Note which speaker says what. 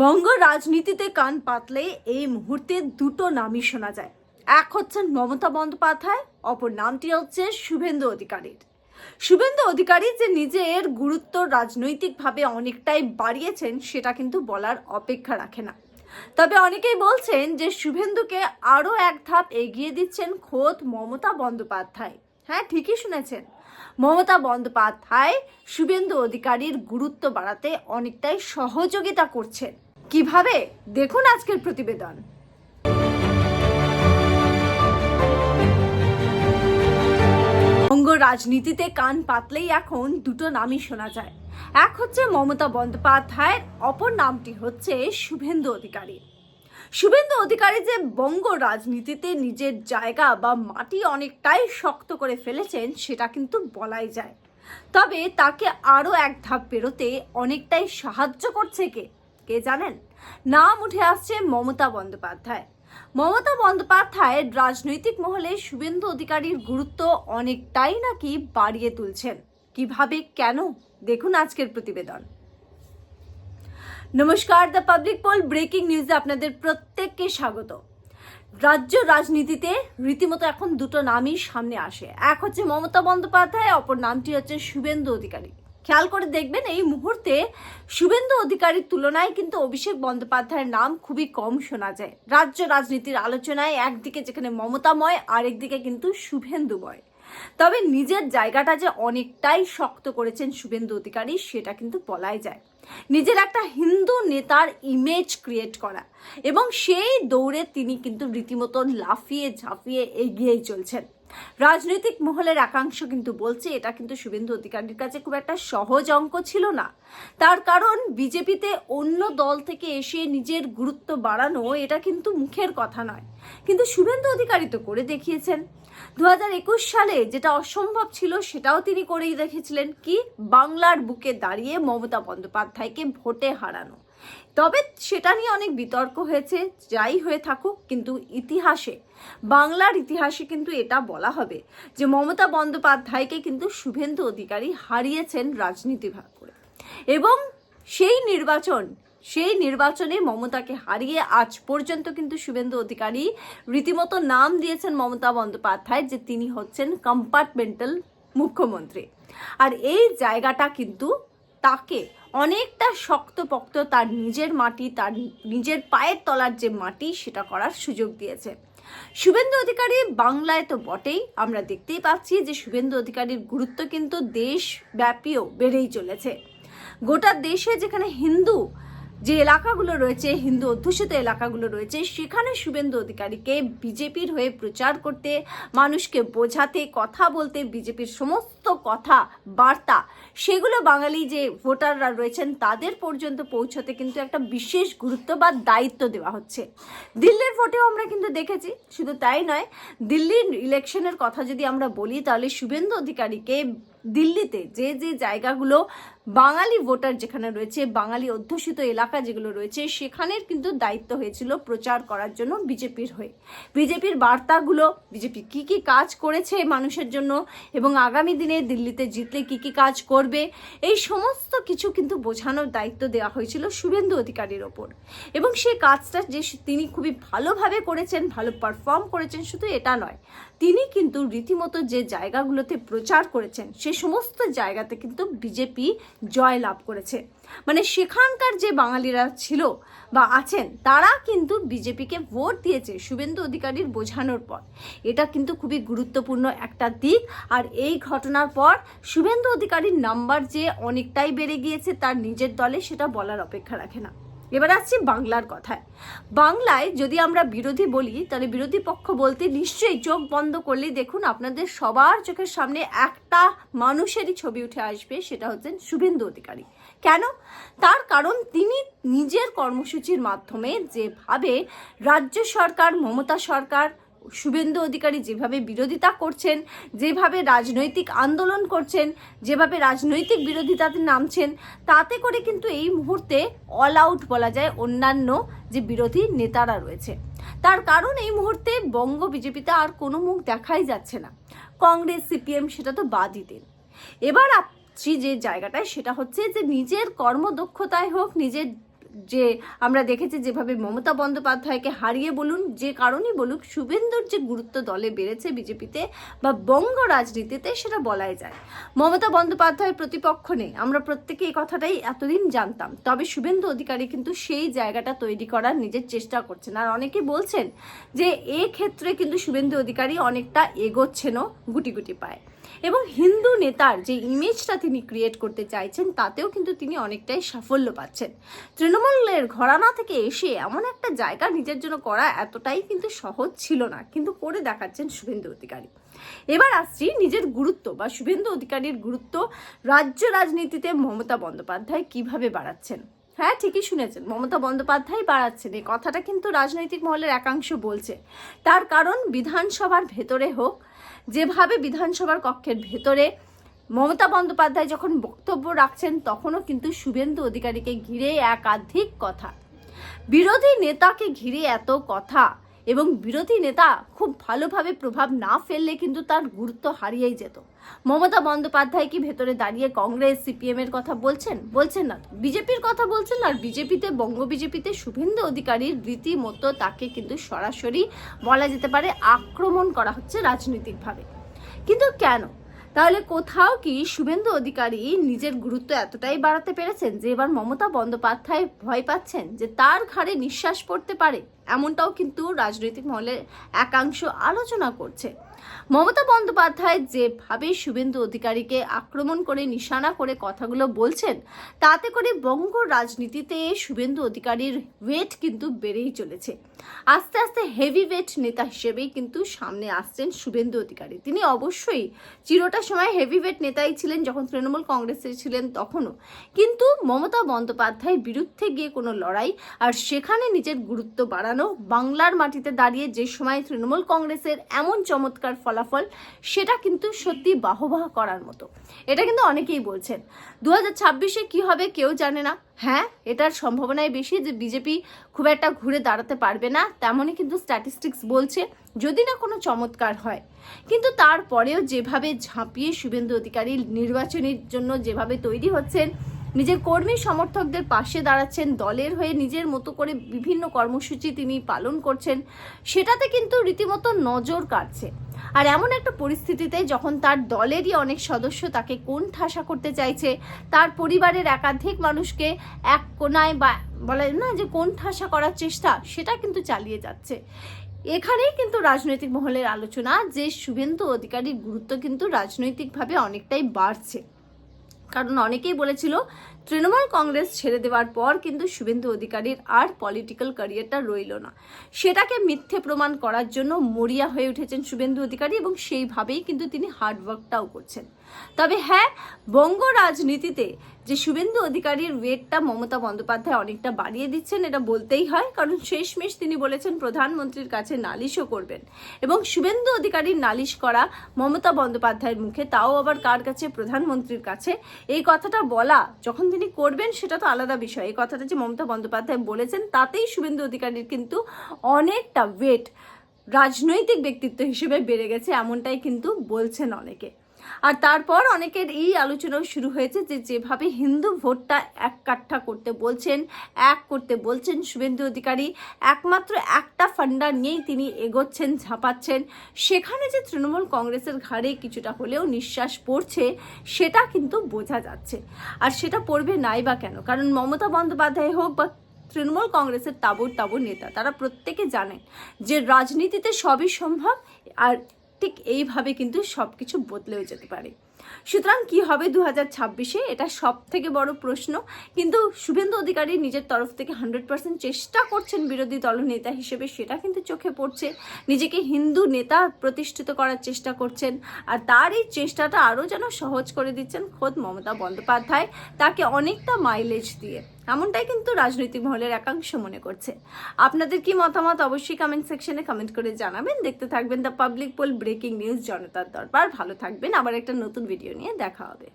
Speaker 1: বঙ্গ রাজনীতিতে কান পাতলে এই মুহূর্তে দুটো নামই শোনা যায়। এক হচ্ছেন মমতা বন্দ্যোপাধ্যায়, অপর নামটি হচ্ছে শুভেন্দু অধিকারীর। শুভেন্দু অধিকারী যে নিজের গুরুত্ব রাজনৈতিকভাবে অনেকটাই বাড়িয়েছেন, সেটা কিন্তু বলার অপেক্ষা রাখে না। তবে অনেকেই বলছেন যে শুভেন্দুকে আরও এক ধাপ এগিয়ে দিচ্ছেন খোদ মমতা বন্দ্যোপাধ্যায়। হ্যাঁ ঠিকই শুনেছেন। মমতা বন্দ্যোপাধ্যায় শুভেন্দু অধিকারীর গুরুত্ব বাড়াতে অনেকটাই সহযোগিতা করছেন। কীভাবে? দেখুন আজকের প্রতিবেদন। বঙ্গ রাজনীতিতে কান পাতলেই এখন দুটো নামই শোনা যায়। এক হচ্ছে মমতা বন্দ্যোপাধ্যায়ের, অপর নামটি হচ্ছে শুভেন্দু অধিকারী। শুভেন্দু অধিকারী যে বঙ্গ রাজনীতিতে নিজের জায়গা বা মাটি অনেকটাই শক্ত করে ফেলেছেন, সেটা কিন্তু বলাই যায়। তবে তাকে আরও এক ধাপ পেরোতে অনেকটাই সাহায্য করছে কে? কে জানেন? নাম উঠে আসছে মমতা বন্দ্যোপাধ্যায়। মমতা বন্দ্যোপাধ্যায়ের রাজনৈতিক মহলে শুভেন্দু অধিকারীর গুরুত্ব অনেকটাই নাকি বাড়িয়ে তুলছেন। কীভাবে, কেন? দেখুন আজকের প্রতিবেদন। নমস্কার, দ্য পাবলিক পোল ব্রেকিং নিউজে আপনাদের প্রত্যেককে স্বাগত। রাজ্য রাজনীতিতে রীতিমতো এখন দুটো নামই সামনে আসে। এক হচ্ছে মমতা বন্দ্যোপাধ্যায়, অপর নামটি হচ্ছে শুভেন্দু অধিকারী। খেয়াল করে দেখবেন এই মুহূর্তে শুভেন্দু অধিকারীর তুলনায় কিন্তু অভিষেক বন্দ্যোপাধ্যায়ের নাম খুবই কম শোনা যায়। রাজ্য রাজনীতির আলোচনায় একদিকে যেখানে মমতাময়, আরেকদিকে কিন্তু শুভেন্দুময়। তবে নিজের জায়গাটা যে অনেকটাই শক্ত করেছেন শুভেন্দু অধিকারী, সেটা কিন্তু বলাই যায়। নিজের একটা হিন্দু নেতার ইমেজ ক্রিয়েট করা। এবং সেই দৌড়ে তিনি কিন্তু রীতিমতো লাফিয়ে ঝাঁপিয়ে এগিয়েই চলছেন। রাজনৈতিক মহলের একাংশ কিন্তু বলছে, এটা কিন্তু শুভেন্দু অধিকারীর কাছে খুব একটা সহজ অঙ্ক ছিল না। তার কারণ বিজেপিতে অন্য দল থেকে এসে নিজের গুরুত্ব বাড়ানো, এটা কিন্তু মুখের কথা নয়। কিন্তু শুভেন্দু অধিকারী তো করে দেখিয়েছেন। দু হাজার একুশ সালে যেটা অসম্ভব ছিল, সেটাও তিনি করেই দেখেছিলেন। কি? বাংলার বুকে দাঁড়িয়ে মমতা বন্দ্যোপাধ্যায়কে ভোটে হারানো। তবে সেটা নিয়ে অনেক বিতর্ক হয়েছে, যাই হয়ে থাকুক, কিন্তু ইতিহাসে, বাংলার ইতিহাসে কিন্তু এটা বলা হবে যে মমতা বন্দ্যোপাধ্যায়কে কিন্তু শুভেন্দু অধিকারী হারিয়েছেন রাজনীতি ভাগ করে। এবং সেই নির্বাচন সেই নির্বাচনে মমতাকে হারিয়ে আজ পর্যন্ত কিন্তু শুভেন্দু অধিকারী রীতিমতো নাম দিয়েছেন মমতা বন্দ্যোপাধ্যায় যে তিনি হচ্ছেন কম্পার্টমেন্টাল মুখ্যমন্ত্রী। আর এই জায়গাটা কিন্তু তাকে অনেকটা শক্তপোক্ত তার নিজের মাটি, তার নিজের পায়ের তলার যে মাটি সেটা করার সুযোগ দিয়েছে। শুভেন্দু অধিকারী বাংলায় তো বটেই, আমরা দেখতেই পাচ্ছি যে শুভেন্দু অধিকারীর গুরুত্ব কিন্তু দেশব্যাপীও বেড়েই চলেছে। গোটা দেশে যেখানে হিন্দু যে এলাকাগুলো রয়েছে, হিন্দু অধ্যুষিত এলাকাগুলো রয়েছে, সেখানে শুভেন্দু অধিকারীকে বিজেপির হয়ে প্রচার করতে, মানুষকে বোঝাতে, কথা বলতে বিজেপির সমস্ত কথা, বার্তা, সেগুলো বাঙালি যে ভোটাররা রয়েছেন তাদের পর্যন্ত পৌঁছতে কিন্তু একটা বিশেষ গুরুত্ব বা দায়িত্ব দেওয়া হচ্ছে। দিল্লির ভোটেও আমরা কিন্তু দেখেছি, শুধু তাই নয়, দিল্লির ইলেকশনের কথা যদি আমরা বলি, তাহলে শুভেন্দু অধিকারীকে দিল্লিতে যে যে জায়গাগুলো বাঙালি ভোটার যেখানে রয়েছে, বাঙালি অধ্যুষিত এলাকা যেগুলো রয়েছে, সেখানের কিন্তু দায়িত্ব হয়েছিল প্রচার করার জন্য বিজেপির হয়ে। বিজেপির বার্তাগুলো, বিজেপি কি কি কাজ করেছে মানুষের জন্য এবং আগামী দিনে দিল্লিতে জিতলে কি কি কাজ করবে, এই সমস্ত কিছু কিন্তু বোঝানোর দায়িত্ব দেওয়া হয়েছিল শুভেন্দু অধিকারীর ওপর। এবং সেই কাজটা যে তিনি খুবই ভালোভাবে করেছেন, ভালো পারফর্ম করেছেন, শুধু এটা নয়, তিনি কিন্তু রীতিমতো যে জায়গাগুলোতে প্রচার করেছেন, সে সমস্ত জায়গাতে কিন্তু বিজেপি জয় লাভ করেছে। মানে সেখানকার যে বাঙালিরা ছিল বা আছেন, তারা কিন্তু বিজেপিকে ভোট দিয়েছে শুভেন্দু অধিকারীর বোঝানোর পর। এটা কিন্তু খুবই গুরুত্বপূর্ণ একটা দিক। আর এই ঘটনার পর শুভেন্দু অধিকারীর নাম্বার যে অনেকটাই বেড়ে গিয়েছে তার নিজের দলে সেটা বলার অপেক্ষা রাখে না। এবার আসছি বাংলার কথায়। বাংলায় যদি আমরা বিরোধী বলি, তাহলে বিরোধী পক্ষ বলতে নিশ্চয়ই চোখ বন্ধ করলেই দেখুন আপনাদের সবার চোখের সামনে একটা মানুষেরই ছবি উঠে আসবে, সেটা হচ্ছেন শুভেন্দু অধিকারী। কেন? তার কারণ তিনি নিজের কর্মসূচির মাধ্যমে যেভাবে রাজ্য সরকার, মমতা সরকার, শুভেন্দু অধিকারী যেভাবে বিরোধিতা করছেন, যেভাবে রাজনৈতিক আন্দোলন করছেন, যেভাবে রাজনৈতিক বিরোধিতাতে নামছেন, তাতে করে কিন্তু এই মুহূর্তে অল আউট বলা যায় অন্যান্য যে বিরোধী নেতারা রয়েছে। তার কারণ এই মুহূর্তে বঙ্গ বিজেপিতে আর কোনো মুখ দেখাই যাচ্ছে না। কংগ্রেস, সিপিএম সেটা তো বাদই দিন। এবার আসছি যে জায়গাটায়, সেটা হচ্ছে যে নিজের কর্মদক্ষতায় হোক, নিজের যে আমরা দেখেছি যেভাবে মমতা বন্দ্যোপাধ্যায়কে হারিয়ে বলুন, যে কারণেই বলুক, শুভেন্দুর যে গুরুত্ব দলে বেড়েছে বিজেপিতে বা বঙ্গ রাজনীতিতে, সেটা বলাই যায়। মমতা বন্দ্যোপাধ্যায়ের প্রতিপক্ষ নেই। আমরা প্রত্যেকে এই কথাটাই এতদিন জানতাম। তবে শুভেন্দু অধিকারী কিন্তু সেই জায়গাটা তৈরি করার নিজের চেষ্টা করছেন। আর অনেকে বলছেন যে এ ক্ষেত্রে কিন্তু শুভেন্দু অধিকারী অনেকটা এগোচ্ছেনও গুটি গুটি পায়। এবং হিন্দু নেতার যে ইমেজটা তিনি ক্রিয়েট করতে চাইছেন, তাতেও কিন্তু তিনি অনেকটাই সাফল্য পাচ্ছেন। তৃণমূলের ঘরানা থেকে এসে এমন একটা জায়গা নিজের জন্য করা এতটাই কিন্তু সহজ ছিল না, কিন্তু করে দেখাচ্ছেন শুভেন্দু অধিকারী। এবার আসছি নিজের গুরুত্ব বা শুভেন্দু অধিকারীর গুরুত্ব রাজ্য রাজনীতিতে মমতা বন্দ্যোপাধ্যায় কীভাবে বাড়াচ্ছেন। হ্যাঁ ঠিকই শুনেছেন। মমতা বন্দ্যোপাধ্যায় বাড়াচ্ছেন। এই কথাটা কিন্তু রাজনৈতিক মহলের একাংশ বলছে। তার কারণ বিধানসভার ভেতরে হোক, যেভাবে বিধানসভার কক্ষের ভেতরে মমতা বন্দ্যোপাধ্যায় যখন বক্তব্য রাখছেন, তখনও কিন্তু শুভেন্দু অধিকারীকে ঘিরে একাধিক কথা। বিরোধী নেতাকে ঘিরে এত কথা। এবং বিরোধী নেতা খুব ভালোভাবে প্রভাব না ফেললে কিন্তু তার গুরুত্ব হারিয়েই যেত। মমতা বন্দ্যোপাধ্যায় কি ভেতরে দাঁড়িয়ে কংগ্রেস, সিপিএম এর কথা বলছেন? বলছেন না বিজেপির কথা বলছেন আর বিজেপিতে, বঙ্গ বিজেপিতে শুভেন্দু অধিকারীর রীতিমতো তাকে কিন্তু সরাসরি বলা যেতে পারে আক্রমণ করা হচ্ছে রাজনৈতিকভাবে। কিন্তু কেন? তাহলে কোথাও কি শুভেন্দু অধিকারী নিজের গুরুত্ব এতটাই বাড়াতে পেরেছেন যে এবার মমতা বন্দ্যোপাধ্যায় ভয় পাচ্ছেন যে তার ঘাড়ে নিঃশ্বাস পড়তে পারে? এমনটাও কিন্তু রাজনৈতিক মহলের একাংশ আলোচনা করছে। মমতা বন্দ্যোপাধ্যায় যেভাবে শুভেন্দু অধিকারীকে আক্রমণ করে, নিশানা করে কথাগুলো বলছেন, তাতে করে বঙ্গ রাজনীতিতে শুভেন্দু অধিকারীর ওয়েট কিন্তু বেড়েই চলেছে। আস্তে আস্তে হেভি ওয়েট নেতা হিসেবেই কিন্তু সামনে আসছেন শুভেন্দু অধিকারী। তিনি অবশ্যই চিরটা সময় হেভি ওয়েট নেতাই ছিলেন যখন তৃণমূল কংগ্রেসের ছিলেন তখনও। কিন্তু মমতা বন্দ্যোপাধ্যায়ের বিরুদ্ধে গিয়ে কোনো লড়াই আর সেখানে নিজের গুরুত্ব বাড়ানো, বাংলার মাটিতে দাঁড়িয়ে যে সময় তৃণমূল কংগ্রেসের এমন চমৎকার ফলাফল, সেটা কিন্তু সত্যি বাহবাহ করার মতো। এটা কিন্তু অনেকেই বলছেন। দু হাজার ছাব্বিশে কী হবে কেউ জানে না। হ্যাঁ এটার সম্ভাবনাই বেশি যে বিজেপি খুব একটা ঘুরে দাঁড়াতে পারবে না, তেমনই কিন্তু স্ট্যাটিস্টিক্স বলছে, যদি না কোনো চমৎকার হয়। কিন্তু তারপরেও যেভাবে ঝাঁপিয়ে শুভেন্দু অধিকারী নির্বাচনের জন্য যেভাবে তৈরি হচ্ছেন নিজের কর্মী সমর্থকদের পাশে দাঁড়াচ্ছেন, দলের হয়ে নিজের মতো করে বিভিন্ন কর্মসূচি তিনি পালন করছেন, সেটাতে কিন্তু রীতিমতো নজর কাটছে আর এমন একটা পরিস্থিতিতে যখন তার দলেরই অনেক সদস্য তাকে কোন ঠাসা করতে চাইছে, তার পরিবারের একাধিক মানুষকে এক কোনায় বা বলা না যে কোন ঠাসা করার চেষ্টা, সেটা কিন্তু চালিয়ে যাচ্ছে। এখানেই কিন্তু রাজনৈতিক মহলের আলোচনা, যে শুভেন্দু অধিকারীর গুরুত্ব কিন্তু রাজনৈতিকভাবে অনেকটাই বাড়ছে। কারণ অনেকেই বলেছিল, তৃণমূল কংগ্রেস ছেড়ে দেওয়ার পর কিন্তু শুভেন্দু অধিকারীর আর পলিটিক্যাল ক্যারিয়ারটা রইল না। সেটাকে মিথ্যে প্রমাণ করার জন্য মরিয়া হয়ে উঠেছেন শুভেন্দু অধিকারী এবং সেইভাবেই কিন্তু তিনি হার্ডওয়ার্কটাও করছেন। তবে হ্যাঁ বঙ্গ রাজনীতিতে যে শুভেন্দু অধিকারীর ওয়েটটা মমতা বন্দ্যোপাধ্যায় অনেকটা বাড়িয়ে দিচ্ছেন, এটা বলতেই হয়। কারণ শেষমেশ তিনি বলেছেন প্রধানমন্ত্রীর কাছে নালিশও করবেন। এবং শুভেন্দু অধিকারীর নালিশ করা মমতা বন্দ্যোপাধ্যায়ের মুখে, তাও আবার কার কাছে? প্রধানমন্ত্রীর কাছে। এই কথাটা বলা, যখন তিনি করবেন, সেটা তো আলাদা বিষয়। এই কথাটা যে মমতা বন্দ্যোপাধ্যায় বলেছেন, তাতেই শুভেন্দু অধিকারীর কিন্তু অনেকটা ওয়েট রাজনৈতিক ব্যক্তিত্ব হিসেবে বেড়ে গেছে, এমনটাই কিন্তু বলছেন অনেকে। আর তারপর অনেকের এই আলোচনাও শুরু হয়েছে যে যেভাবে হিন্দু ভোটটা এক কাঠা করতে বলছেন, এক করতে বলছেন শুভেন্দু অধিকারী, একমাত্র একটা ফান্ডা নিয়েই তিনি এগোচ্ছেন, ঝাঁপাচ্ছেন। সেখানে যে তৃণমূল কংগ্রেসের ঘাড়ে কিছুটা হলেও নিঃশ্বাস পড়ছে, সেটা কিন্তু বোঝা যাচ্ছে। আর সেটা পড়বে নাই বা কেন? কারণ মমতা বন্দ্যোপাধ্যায় হোক বা তৃণমূল কংগ্রেসের তাবর তাবর নেতা, তারা প্রত্যেকে জানেন যে রাজনীতিতে সবই সম্ভব আর ঠিক এইভাবে কিন্তু সব কিছু বদলেও যেতে পারে। সুতরাং কি হবে দু হাজার ছাব্বিশে? এটা সব থেকে বড় প্রশ্ন। কিন্তু শুভেন্দু অধিকারী নিজের তরফ থেকে হান্ড্রেড পার্সেন্ট চেষ্টা করছেন বিরোধী দলনেতা হিসেবে, সেটা কিন্তু চোখে পড়ছে। নিজেকে হিন্দু নেতা প্রতিষ্ঠিত করার চেষ্টা করছেন আর তার এই চেষ্টাটা আরও যেন সহজ করে দিচ্ছেন খোদ মমতা বন্দ্যোপাধ্যায়। তাকে অনেকটা মাইলেজ দিয়ে। এমনটাই কিন্তু রাজনৈতিক মহলের একাংশ মনে করছে। আপনাদের কি মতামত অবশ্যই কমেন্ট সেকশনে কমেন্ট করে জানাবেন। দেখতে থাকবেন the public poll breaking news জনতার দরবার। ভালো থাকবেন। আবার একটা নতুন ভিডিও নিয়ে দেখা হবে।